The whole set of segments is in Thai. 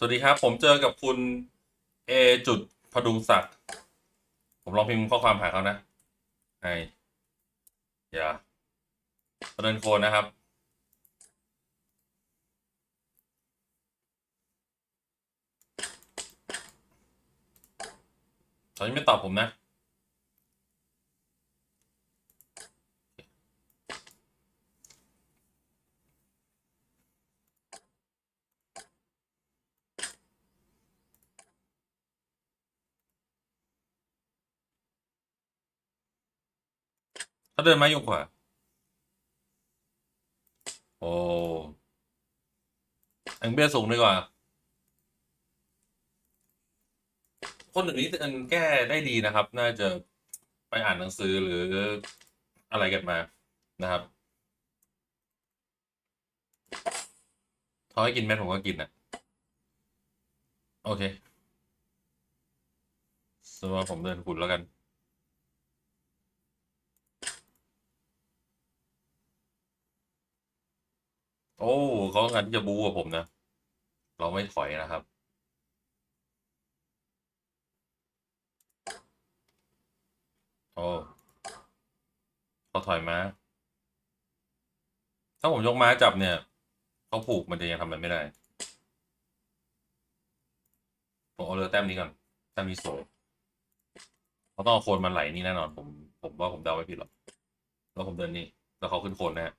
สวัสดีครับ ผมเจอกับคุณเอจุดพดุงศักดิ์ผมลองพิมพ์ข้อความหาเขานะไออย่าประเด็นโคนนะครับ เขายังไม่ตอบผมนะ เขาเดินมาอยู่ขวาโอ้แองเบียสูงดีกว่า คนอื่นนี่อันแก้ได้ดีนะครับ น่าจะไปอ่านหนังสือหรืออะไรกันมานะครับเขาให้กินแม่ผมก็กินนะโอเคสมมติว่าผมเดินขุนแล้วกัน โอ้เขาต้องการที่จะบู๊กับผมนะ เราไม่ถอยนะครับ โอ้เขาถอยมา ถ้าผมยกม้าจับเนี่ย เขาผูกมันจะยังทำอะไรไม่ได้ ผมเอาเรือแต้มนี้ก่อนแต้มนี้สวยเขาต้องเอาโคนมันไหลนี่แน่นอน ผม ผมว่าผมเดาไม่ผิดหรอก แล้วผมเดินนี่ แล้วเขาขึ้นโคนนะฮะ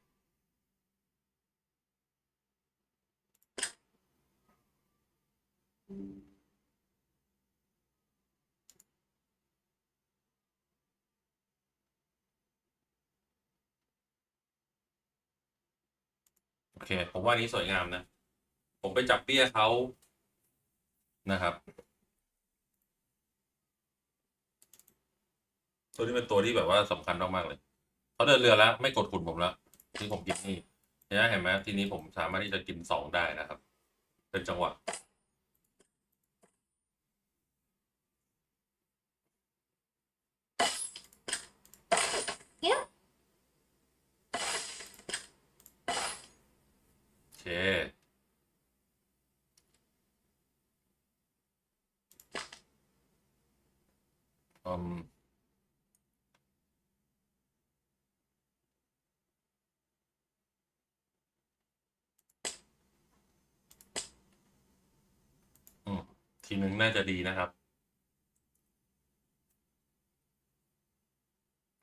โอเค ผมว่านี้สวยงามนะ ผมไปจับเปี้ยเขานะครับ ตัวนี้เป็นตัวที่แบบว่าสำคัญมากๆเลยเขาเดินเรือแล้วไม่กดขุนผมแล้วที่ผมกินนี่เนไหมเห็นไหมทีนี้ผมสามารถที่จะกินสองได้นะครับ เป็นจังหวะ โอเค อืม อืม ทีหนึ่งน่าจะดีนะครับ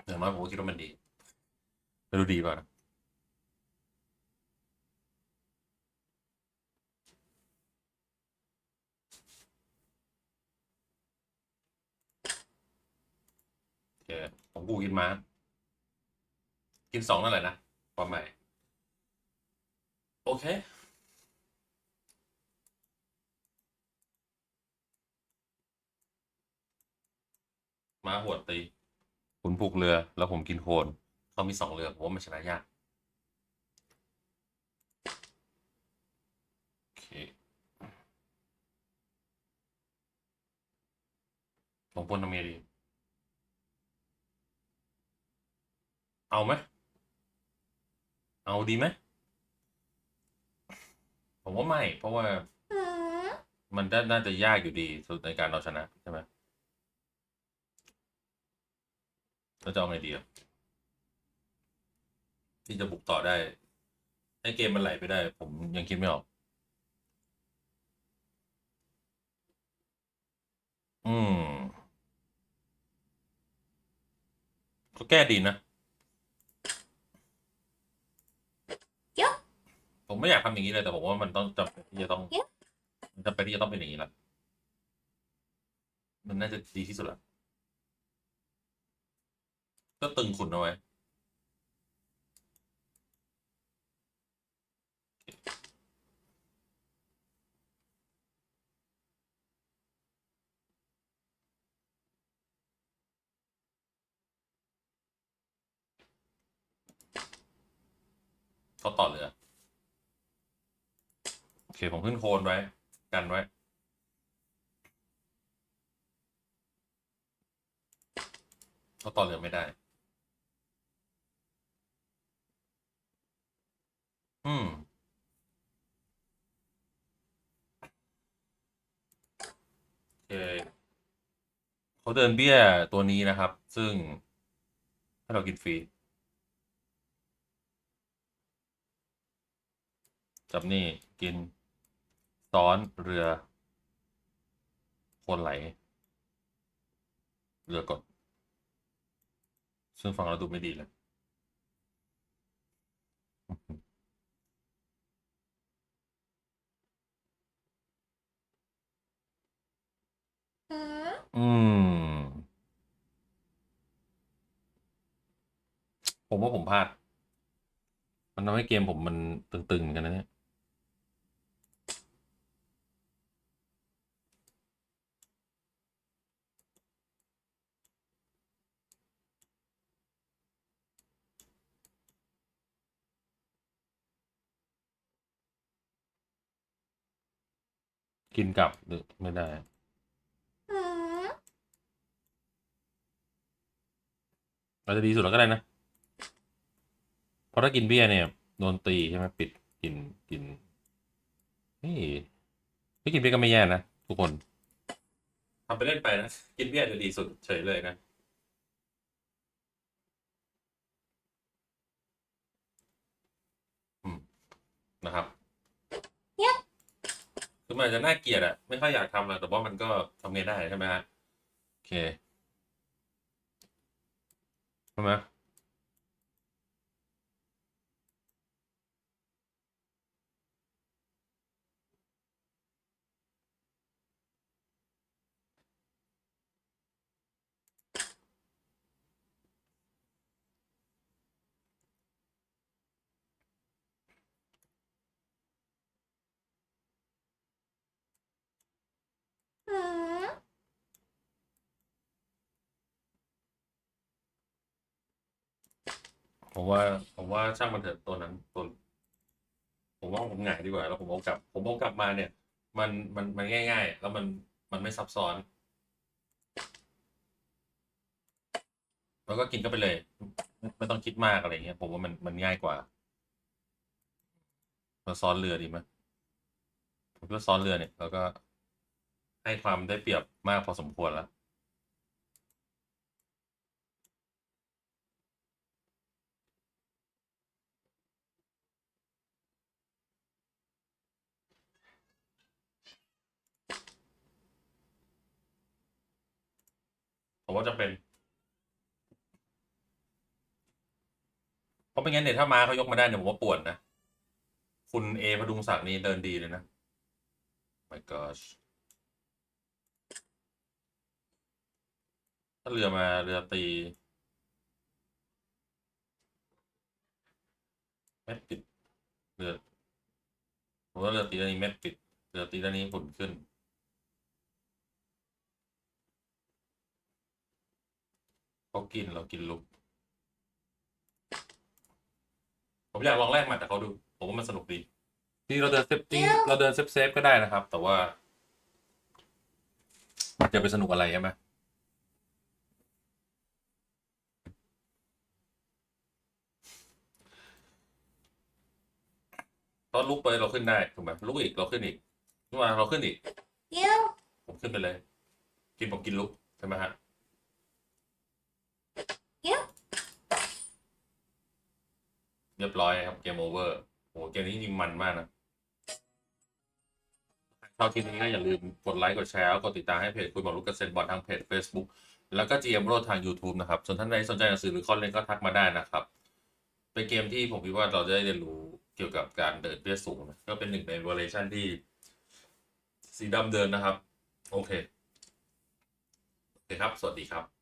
อย่างน้อยผมก็คิดว่ามันดีไม่รู้ดีป่ะนะโอเคผมกูกินม้ากินสองนั่นแหละนะความหมายโอเค ม้าหวดตีคุณผูกเรือ แล้วผมกินโคลนเขามีสองเรือผมว่ามันชนะยากโอเคผมปล้นทำไงดี เอาไหมเอาดีไหมผมว่าไม่ เพราะว่ามันน่าน่าจะยากอยู่ดีสุดในการเอาชนะใช่ไหม แล้วจะเอาไงดีอะที่จะบุกต่อได้ ให้เกมมันไหลไปได้ ผมยังคิดไม่ออก อืม ก็แก้ดีนะ ผมไม่อยากทำอย่างนี้เลย แต่ผมว่ามันต้องจำเป็นที่จะต้องมันจำเป็นที่จะต้องเป็นอย่างนี้ละมันน่าจะดีที่สุดละ ก็ตึงขุนเอาไว้เขาต่อเรือ โอเค ผมขึ้นโคนไว้ กันไว้เขาต่อเรือไม่ได้ืม โอเคเขาเดินเบี้ยตัวนี้นะครับ ซึ่งให้เรากินฟรี จับนี่กิน ซ้อนเรือ คนไหล เรือกด ซึ่งฟังเราดูไม่ดีเลย อืม ผมว่าผมพลาด มันทำให้เกมผมมันตึงๆเหมือนกันนะเนี่ยกินกลับหรือไม่ได้ อาจจะดีสุดแล้วก็ได้นะ เพราะถ้ากินเบี้ยเนี่ยโดนตีใช่ไหมปิดกินกินนี่ไม่กินเบี้ยก็ไม่แย่นะทุกคนทำไปเล่นไปนะ กินเบี้ยจะดีสุดเฉยเลยนะอืมนะครับคือมันอาจจะน่าเกลียดอะไม่ค่อยอยากทำหรอกแต่ว่ามันก็ทำไงได้ใช่ไหมฮะโอเค ใช่ ผมว่า ผมว่าช่างมันเถอะตัวนั้นตัวผมว่าผมหงายดีกว่า แล้วผมเอากลับ ผมเอากลับมาเนี่ย มันมันมันง่าย ๆ แล้วมันมันไม่ซับซ้อน แล้วก็กินก็ไปเลย ไม่ต้องคิดมากอะไรเงี้ยผมว่ามันมันง่ายกว่าเราซ้อนเรือดีไหมผมว่าซ้อนเรือเนี่ย แล้วก็ให้ความได้เปรียบมากพอสมควรแล้ว ผมว่าจะเป็น เพราะไม่งั้นเนี่ยถ้ามาเขายกมาได้เนี่ยผมว่าปวดนะ คุณเอพดุงศักดิ์นี่เดินดีเลยนะ my gosh ถ้าเรือมาเรือตี เม็ดปิด เรือผมว่าเรือตีด้านนี้เม็ดปิด เรือตีด้านนี้ผุนขึ้น เขากินเรากินลุก ผมอยากลองแลกหมัดแต่เขาดู ผมว่ามันสนุกดีที่เราเดินเซฟจริงเราเดินเซฟเซฟก็ได้นะครับ แต่ว่าจะไปสนุกอะไรใช่ไหมตอนลุกไปเราขึ้นได้ถูกไหมลุกอีกเราขึ้นอีกลุกมาเราขึ้นอีกผมขึ้นไปเลย กินผมกินลุกใช่ไหมฮะ เรียบร้อยครับเกมโอเวอร์โหเกมนี้จริงมันมากนะชอบคลิปนี้ก็อย่าลืมกดไลค์กดแชร์แล้วกดติดตามให้เพจคุยบอกลูกเกษตรบอลทางเพจ Facebook แล้วก็ GM โรดทาง YouTube นะครับ ส่วนท่านใดสนใจหนังสือหรือคอนเทนก็ทักมาได้นะครับ เป็นเกมที่ผมคิดว่าเราจะได้เรียนรู้เกี่ยวกับการเดินเบี้ยสูงนะก็เป็นหนึ่งในเวอร์ชันที่สีดำเดินนะครับ โอเค โอเคครับ สวัสดีครับ